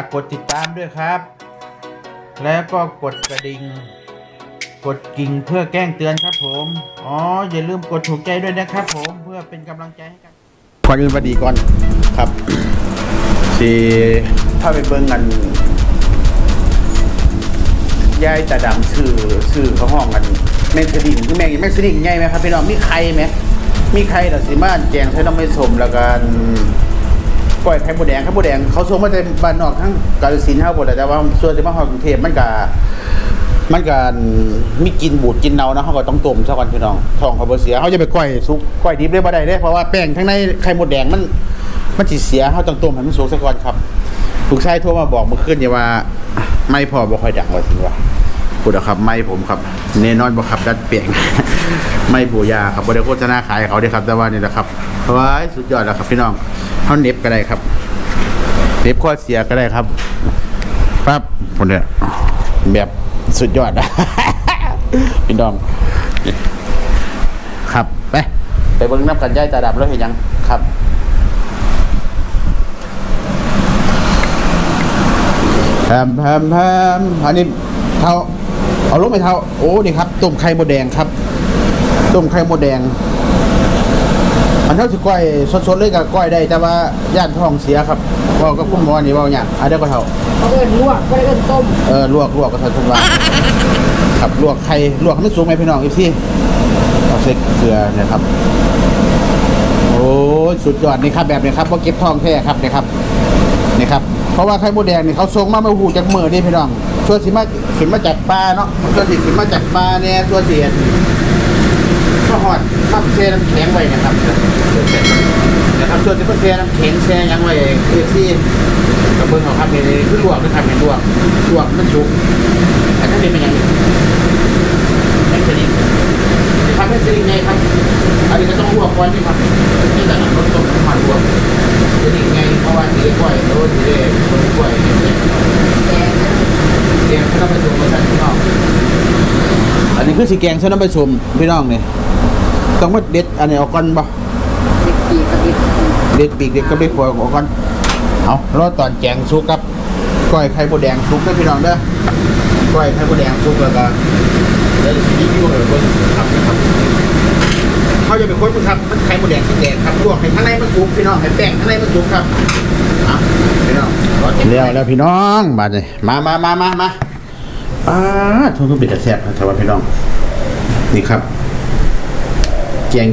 ากกดติดตามด้วยครับ แล้วก็กดกระดิ่ง กดกิ่งเพื่อแจ้งเตือนครับผม อ๋อ อย่าลืมกดถูกใจด้วยนะครับผมเพื่อเป็นกำลังใจให้กันก่อนอื่นสวัสดีก่อนครับสีถ้าไปเบิ่งกันยายตาดำชื่อชื่อเขาห้องกันแมงสดิ่งคือแมงแมงสดิ่งใหญ่ไหมครับพี่น้องมีใครไหมมีใครแต่สิมาแจงใช้น้ำไม่สมแล้วกัน ปล่อยไข่มดแดงไข่มดแดงเขาส่งมาจากบ้านนอกทั้งกาฬสินธุ์เฮาหมดแต่ว่าส่วนที่มาฮอดกรุงเทพมันก็มันก็มีกินบูดกินเนานะเขาก็ต้องต้มซะก่อนพี่น้องท้องเขาบ่เสียเขาจะไปก้อยสุกก้อยดิบได้บ่ได้เด้เพราะว่าแป้งทั้งในไข่มดแดงมันมันสิเสียเขาต้องต้มให้มันสุกซะก่อนครับลูกชายโทรมาบอกเมื่อคืนนี่ว่า ไม่พอบ่ค่อยดังว่าสิว่าพูดนะครับไม่ผมครับเนนอนบ่ครับดัดเปลี่ยนไม่บูยาครับบ่ได้โฆษณาขายเขาเด้ครับแต่ว่านี่แหละครับว้ายสุดยอดแล้วครับพี่น้อง เฮาเน็บก็ได้ครับเน็บข้อเสียก็ได้ครับปั๊บคนเนี้ยแบบสุดยอดพี่น้อง ครับ ไปไปเบิ่งน้ำกันย่ายตาดับแล้วเห็นยังครับแพมแพมแพมอันนี้เท่าเอาลูกไปเท่าโอ้นี่ครับต้มไข่มดแดงครับต้มไข่มดแดง อันเท่าสิก้อยสดๆเลยกับก้อยได้แต่ว่าย่านท้องเสียครับเว่าก็คุณหมอนี่เว่าเนี่ยอันเดียวก็เท่าเขาเอิ้นลวกไม่ได้เอิ้นต้มเออลวกลวกก็เท่าทุกว่าครับลวกไข่ลวกให้มันสุกไหมพี่น้องอีกทีเอาใส่เกลือเนะครับ โอ้ยสุดยอดนี่ครับแบบนี้ครับว่าเก็บทองแท้ครับนี่ครับนี่ครับเพราะว่าไข่มดแดงนี่เขาส่งมาไม่หูจากมือนี่พี่น้องช่วยสิมาขึ้นมาจากปลาเนาะช่วยสิขึ้นมาจากปลาเนี่ยช่วยเสีย ก็หอดทับเซน้ำแข็งไว้นะครับนะครับช่วยสิมาเซน้ำแข็งแช่ยังไว้เอฟซีกับเบิ้งเขาครับนี่คือลวกนะครับเป็นลวกลวกมันสุกแต่ถ้าเป็นเป็นยังไงไม่เป็นยังทำให้สิ่งไงครับอันนี้ก็ต้องลวกก่อนนี่ครับนี่แต่ละรสต้มน้ำมันลวกจะนี่ไงเพราะว่าสีกล้วยโอ้สีแดงคนกล้วยเนี่ยแกงแกงข้าวผสมมาใส่พี่น้องอันนี้คือสีแกงข้าวผสมพี่น้องเนี่ย ต้องมาเด็ดอันนี้ออกก่อนบ่เด็กปีกระดิบเด็ดปีกเด็ดก็ไม่ควรออกก่อนเอารอตอนแกงสุกครับก้อยไข่มดแดงสุกเด้อพี่น้องเด้อก้อยไข่มดแดงสุกแล้วก็แล้วสีนี้พี่ว่าเออคนทำนะครับเขาจะเป็นคนครับมันไข่มดแดงสีแดงครับลวกให้ข้างในมันสุกพี่น้องให้แป้งข้างในมันสุกครับเอาพี่น้องเรียวแล้วพี่น้องมาเลยมามามามามาป้าทุ่งทุ่งปิดกระแสบนะแต่ว่าพี่น้องนี่ครับ แกง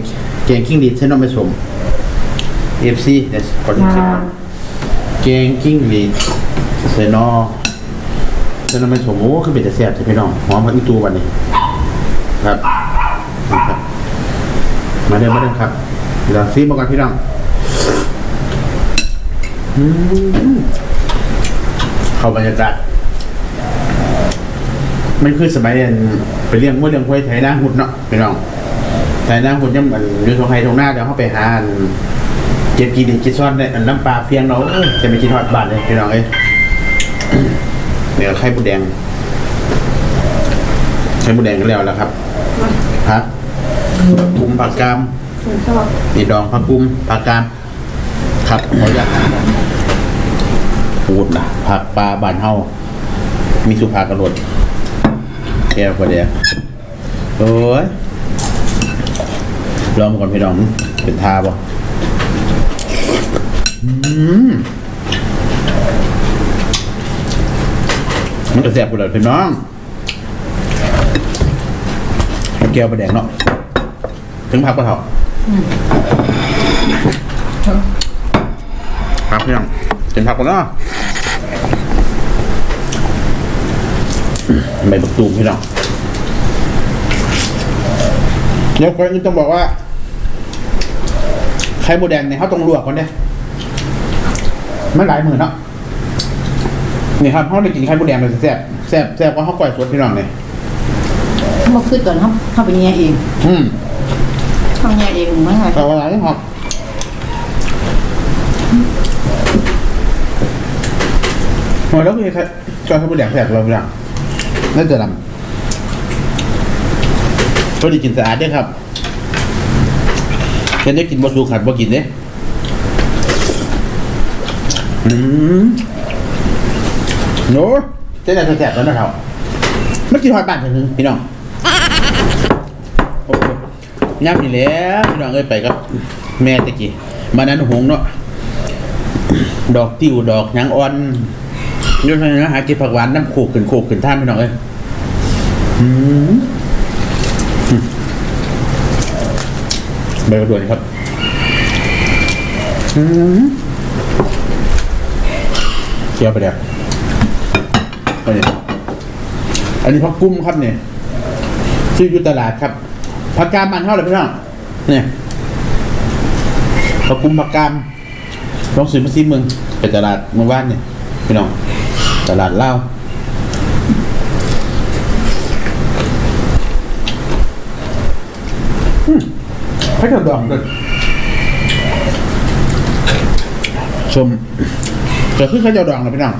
แกงกิ้งหรีดเส้นน้ำผสมเอฟซีเดี๋ยวขอดูสิแกงกิ้งหรีดเส้นนอเส้นน้ำผสมโอ้คือเป็นกระแสบใช่พี่น้องหอมพักอีตัววันนี้ครับนี่ครับ มาเดินมาเดินครับเดี๋ยวซีมาก่อนพี่น้องอืมเข้าบรรยากาศมันคือสมัยเรียนไปเลี้ยงมดเลี้ยงควายไถนาหุ่นเนาะพี่น้อง ไถนาหุ่นยังมันอยู่ตรงไฮตรงหน้าเดี๋ยวเขาไปหาอันเจ็บกีดิกินซ้อนเนี่ยอันน้ำปลาเฟียงเราเอ้ยจะไปกินทอดบ้านเลยพี่น้องเอ้ยเดี๋ยวไข่บุแดงไข่บุแดงก็แล้วแล้วครับฮะกุมผักกามนี่ดองผักกุมผักกาม ครับขออนุญาตพูดนะผักปลาบานเฮามีสุภากระโดดแก้วกว่าเดียวโอ้ย ลองมก่อนพี่น้อง เป็นทาบ่อืมมันจะแสบปวดเลยพี่น้องแก้วประแดงเนาะ ถึงพักก็เถอะพักพี่น้องถึงพักก็เนาะใบบักตูมพี่น้องเดี๋ยวคนอื่ต้องบอกว่า ไข่หมูแดงเนี่ยเขาต้องลวกก่อนเนี่ยไม่หลายมือเนาะนี่ครับเขาได้กินไข่หมูแดงเลยแซ่บแซ่บแซ่บกว่าเขาก่อยสดพี่น้องเลยเขามาขึ้นก่อนเขาเขาไปแง่เองอืมเขาแง่เองไม่ไงแต่ว่าอะไรหอมหอยแล้วมีใครจอยข้าวหมูแดงแซ่บเราพี่น้องน่าจะดำก็ได้กินสะอาดด้วยครับ ฉันได้กินบะซูขัดบะกินเนี่ยอืมโน้เจ๊ไหนแสบๆแล้วนะเขาไม่กินหอยบ้านถึงพี่น้องโอ้โหย่ำนี่แหล้วพี่น้องเอ้ยไปกับ แม่ตะกี้มานั้นหงเนาะดอกติ้วดอกหยังอ่อนนี่นนะหากินผักหวานน้ำโขกขึ้นโขกขึ้นท่านพี่น้องเอ้ยอืมอืม ใบกระดวนครับเคี่ยวไปเดี๋ยวอันนี้อันนี้ผักกุ้มครับเนี่ยซื้ออยู่ตลาดครับผักกามมันเท่าไหร่พี่น้องเนี่ยผักกุ้มผักกามลองซื้อมาซิมึงไปตลาดเมื่อวานเนี่ยพี่น้องตลาดเล่าอืม ให้กระดองด้วยชมจะขึ้นข้าวเจ้าดองนะพี่น้อง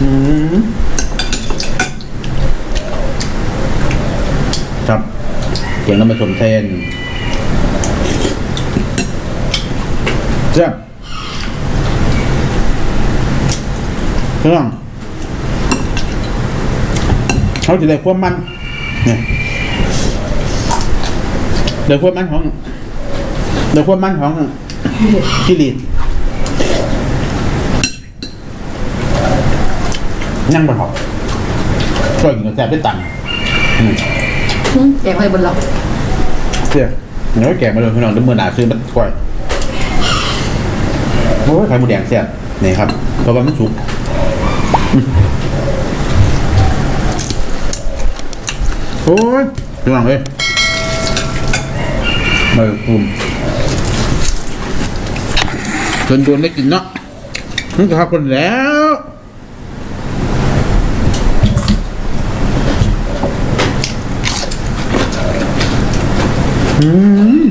อืมครับเกียงน้ำมันสมเทนเจ้าเครื่องเขาจะได้ความมันเนี่ย ได้ความมันของได้ความมันของกิริตนั่งบนหอกช่วยกินกาแฟได้ตังค์อืมอืมแกงไว้บนหลับเสียเดี๋ยวแกะมาเลยพี่น้องเดี๋ยวมือหนาซื้อมาก่อยโอ้ยไข่หมูแดงเสียนี่ครับเพราะว่ามันสุกอืมโอ้ยพี่น้องเอ้ย มาปุ่มจนโดนได้กินเนาะมันก็ครับคนแล้วอืม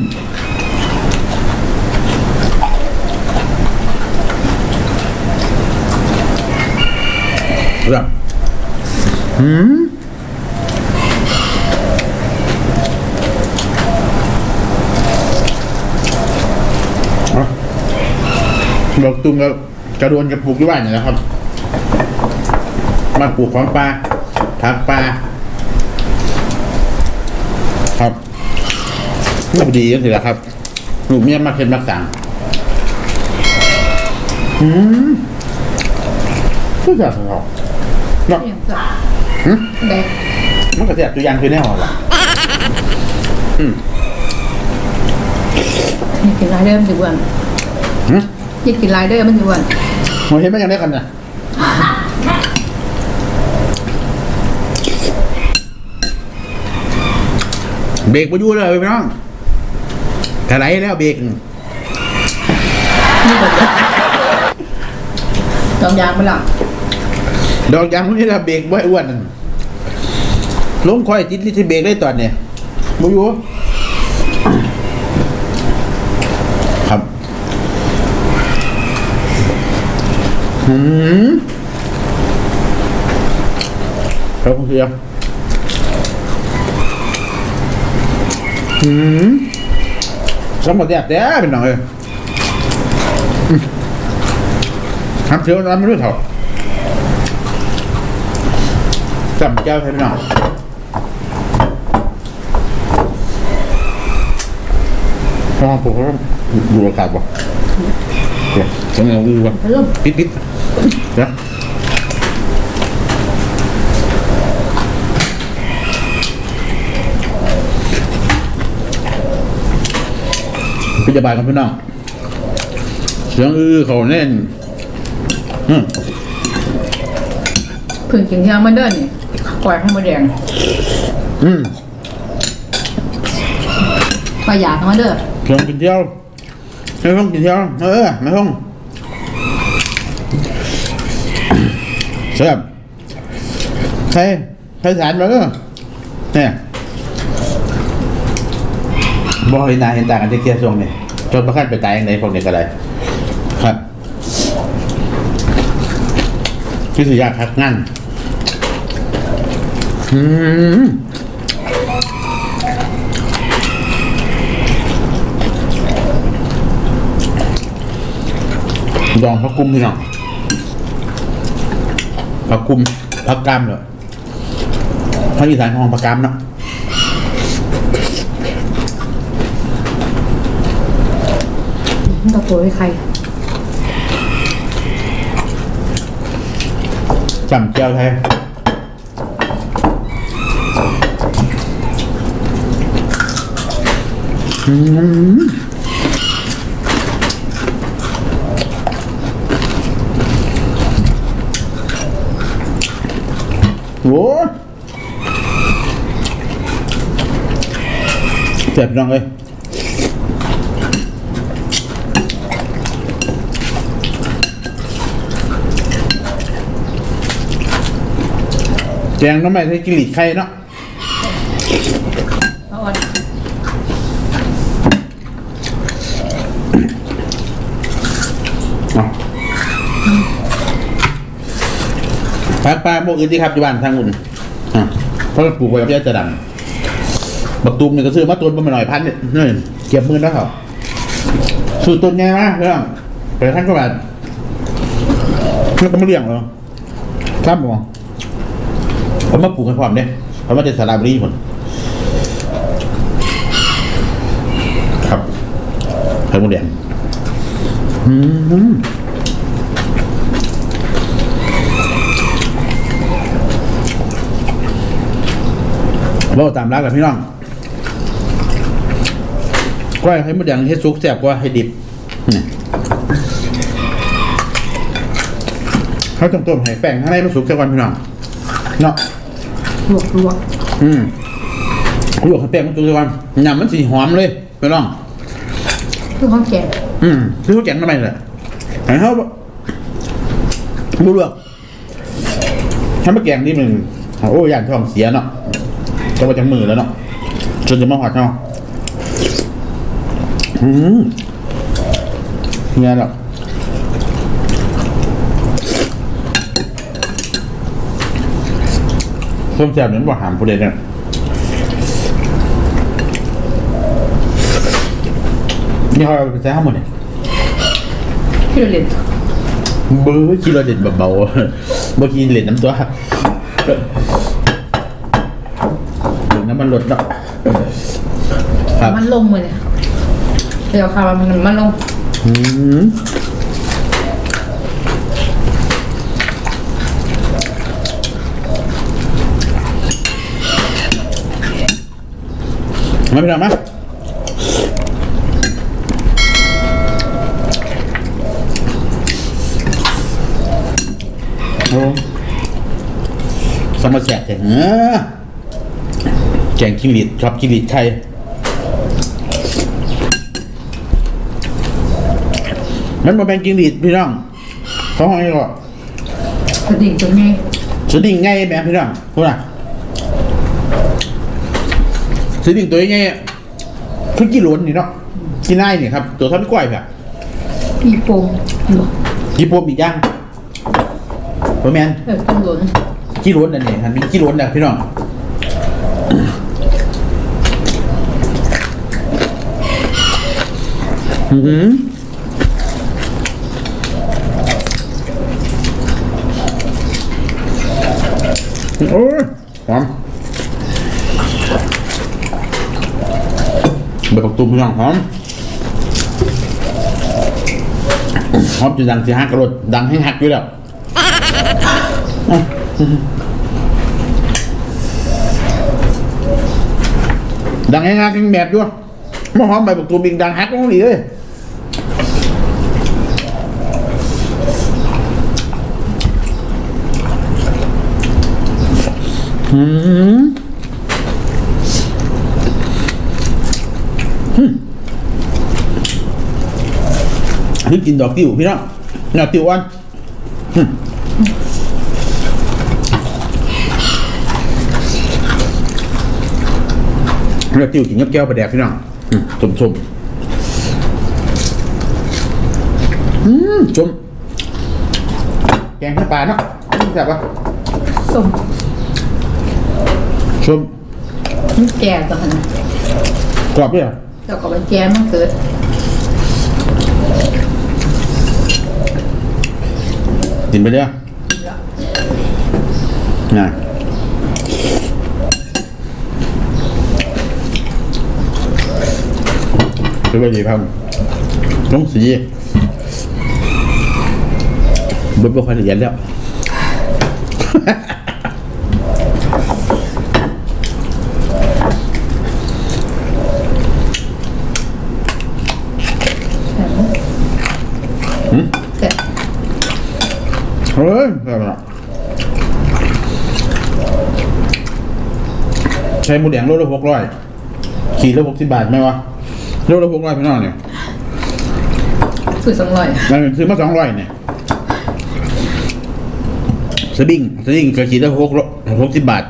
รับอืมเอาดอก ตุงกับกระโดวนกับปลูกที่บ้านนี่แหละครับ มาปลูกของปลาผักปลาครับลูกดีจังสิละครับลูกเมียมาเค็นมาสั่งอืมผู้จัดของเราเนาะเสียงสับหึแดงมันก็เสียตัวอยางคือแน่หรอล่ะอืมนี่กินลายเด้อมันสิอ้วนหึ ยิ่งกินลายเด้อมันสิอ้วนเราเห็นมันยังได้กันนะเบรกไปอยู่เลยพี่น้องถลายแล้วเบรกนี่แบบตองยางมันหลับดอกยางพวกนี้เราเบรกไว้อ้วนนั่นลงคอยจิตลิที่เบรกได้ตอนเนี่ยบูอยู่ครับ หืมครับคุณเสียหืมสมบัติแต่เป็นหน่อยอืมทำเสียวน้ำ ไม่รู้เท่าจำเจ้าใช่ไหมน้องห้องผมก็ดูอากาศบ่เดี๋ยวจะเอาอือวะเริ่มปิดปิดเดี๋ยวพิจารณากันพี่น้องเสียงอือเขาแน่นอืมผึ่งกินเที่ยงมันเด้อนี่ปล่อยให้มันแดงอืมปลาหยาดมาเด้อเพียงกินเที่ยวไม่ต้องกินเที่ยวเออไม่ต้อง เสียบใครใครสารมาเออเนี่ยบ่เห็นหน้าเห็นตากันจะเคลียร์ทรงเนี่ยจนประคันไปตายอย่างไรพวกนี้ก็ได้ครับคือสิยากครับงั้นอืมดองพระกุ้มพี่น้อง ผักกุมผักกามเหรอภาคอีสานของผักกามเนาะตะโกนให้ใครจำเจียวไทยอืม โอ้เจ็บจังเลยแจงน้ำไม่ใช่กิริไข่เนาะ เอาอ่อนพักปลาพวกอื่นที่ครับอยู่บ้านทางอุ่นอะเพราะเราปลูกไว้กับยาจะดังบักตูมนี่ก็ซื้อมาต้นมาหน่อยพันเนี่ยเก็บมือแล้วเขาซื้อต้นไงมากเรื่องไปท่านก็แบาทแล้วก็ไม่เลี้ยงหรอครับผมองเขามาปลูกให้พร้อมเนี่ยเขามาจากสระบุรีหมดครับไข่มดแดงอืม เราตามรักกับพี่น้องก้อยให้มดแดงเฮ็ดซุกแซ่บกว่าให้ดิบนี่เขาต้องต้มให้แป้งข้างในมันสุกแค่วันพี่น้องเนาะลวกลวกอืมลวกให้แป้งมันสุกแค่วันยำมันสีหอมเลยพี่น้องคือข้าวแกงอืมคือเขาแกงทำไมล่ะให้เขาบ่บ่ลวกถ้ามาแกงนี่มันโอ้ยานท้องเสียเนาะ จะมาจากมือแล้วเนาะจนจะมาหอดเนาะอืมเงี้ยหรอกส้มแซ่บนั้นบ่หามผู้ใดเนี่ยนี่เขาเอาไปใส่ข้าวหมดเนี่ยที่เราเล่นเบื้อกินเราเด็ดเบาๆเมื่อกี้เหรียญน้ำตัว เหรียญน้ำมันลดเนาะครับมันลงมือเนี่ยเดี๋ยวค่ะมันมันลงอืมมาพี่น้องมาโอ้สมาแสบแต่เออ แกงกิริดชอบกิริดไทยมันมาเป็นกิริดพี่น้องเขาห้องนี้ก็กระดิ่งตัวนี้สดิ่งไงแม่พี่น้องพูดนะสดิ่งตัวยังไงอะคือกี่ล้นนี่เนาะกี่ไล่นี่ครับ ตัวเท่าพี่กล้วยเพี่ยปีโป่งบอกกี่ปมอีกอย่างโอแมนเออต้นหล่นกี่ล้นนั่นนี่หันเป็นกี่ล้นนะพี่น้อง อือหือโอ้ยหอมใบปักตุ้มพี่น้องหอมหอมจนดังสิฮักกระโดดดังให้หักอยู่แล้วดังให้หักยังแบบอยู่มาหอมใบปักตุ้มอีกดังหักลงนี่เลย อืมอันนี้กินดอกติวพี่น้องดอกติวอ่อนดอกติวกินกับแก้วปลาแดกพี่น้องอืมชมชมอืมชมแกงข้าวปลาเนาะแซ่บปะส้ม ชมมันแก่ตัวขนาดกรอบด้วยเหรอแล้วก็มันแก่มันเกิดกินไปเด้อนะเป็นไงดีครับน้องสีเบบค่อยละเอียดแล้ว แซ่บ เฮ้ยแบบนั้นใช้หมูแดงโลละหกร้อยขีดละหกสิบบาทไหมวะโลละหกร้อยพี่น้องเนี่ยสุดสองร้อยมันซื้อมาสองร้อยเนี่ยสบิงสบิงก็ขีดละหกหกสิบบาท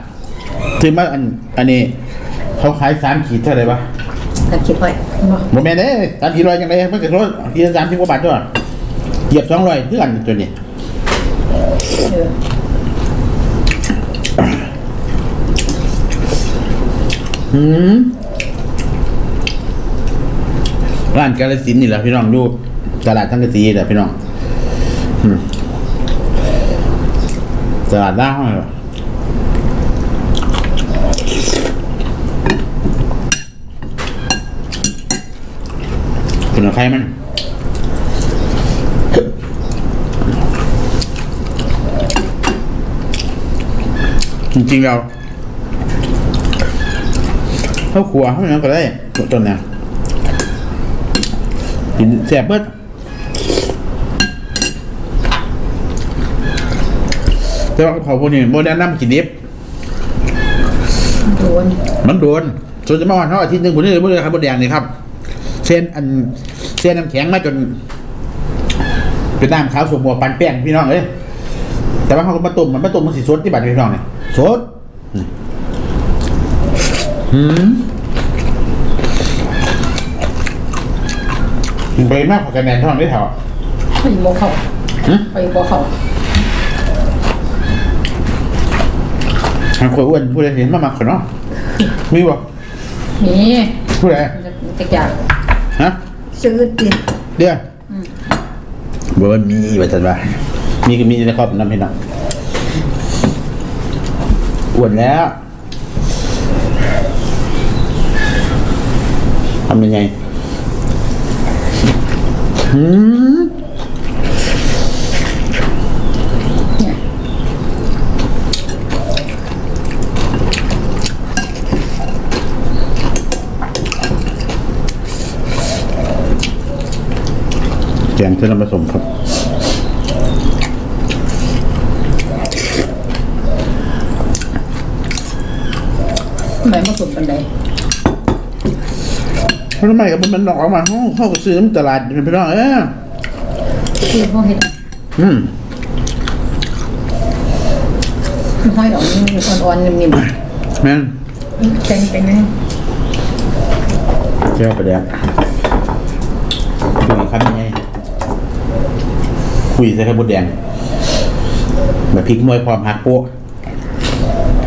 ซื้อมาอันอันนี้ เขาขายสามขีดเท่าไหร่ปะแต่คิดไว้บ่โมเมนต์เด้สามขีดร้อยยังไงมันเกิดรถขีดละสามสิบกว่าบาทด้วยเหยียบสองร้อยเพื่อนตัวนี้เอออืมร้านกาลสินนี่แหละพี่น้องดูตลาดทั้งกะสีแหละพี่น้องอืมตลาดล่างเหรอคุณใครมัน จริงๆเราเข้าครัวเข้าอย่างนั้นก็ได้ต้นเนี่ยกินแสบเบิดแต่ว่าเขาพวกนี้โมเดลน้ำกินดิบโดนมันโดนส่วนจะมาวันเท่าอาทิตย์หนึ่งผมนี่เลยไม่เลยครับบดแดงนี่ครับเส้นอันเส้นน้ำแข็งมาจนเป็นน้ำขาวสมบัวปันแป้งพี่น้องเอ้ย แต่ว่าเขาก็มาต้มมันมาต้มมันสีสดที่บัตรพี่น้องเนี่ยสดอืมกินไปมากกว่าคะแนนเท่านั้นได้เท่าไปบ่เข้าหึไปบ่เข้าทางคนอ้วนผู้ใดเห็นมามักขนเนาะมีบ่มีผู้ใดจักอยากฮะซื้อติเดี๋ยวบอกว่ามีว่าจันว่า มีก็มีนะครับน้ำพี่น้องอ้วนแล้วทำยังไงหืมเนี่ยแกงเส้นน้ำผสมครับ ทำไมบ่สมปานใดเพราะทำไมกับมันออกมาห้องห้องก็ซื้อในตลาดเป็นพี่น้องเออคือเฮาเฮ็ดอืมคือห้อยดอกนี่อ่อนๆนิ่มแม่นๆแข็งเป็นไงเจ้าประเดี๋ยวคุยครับยังไงคุยใส่ข้าวบดแดงแบบพริกมวยพร้อมหักโป๊ะ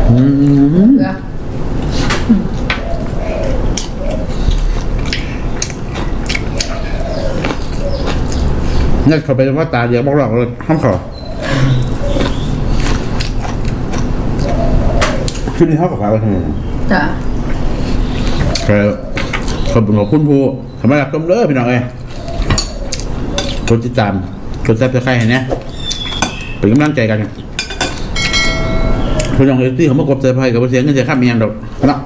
อืม เกลือ นั่นเขาไปว่าตาเดียวบอกหลอกเลยห้ามขอชุดนี้เท่ากับอะไรทำไมจ้ะก็ขอบคุณขอบคุณผู้สำหรับต้มเลือพี่น้องเอ้ยกดติดตามกดซับสไครต์ให้เนี่ยเป็นกำลังใจกันพี่น้องเอฟซีเขามากดเซอร์ไพรส์กับเสียงเงินเสียค่ามีอย่างดอกเนาะ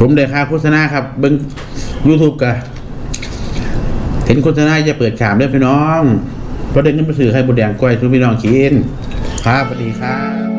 ผมได้ค่าโฆษณาครับเบิ้งยูทูบกัน เห็นโฆษณาจะเปิดขามเด้อพี่น้องเพราะเด้เงินไปซื้อให้บดแดงก้อยทุกพี่น้องกินครับสวัสดีครับ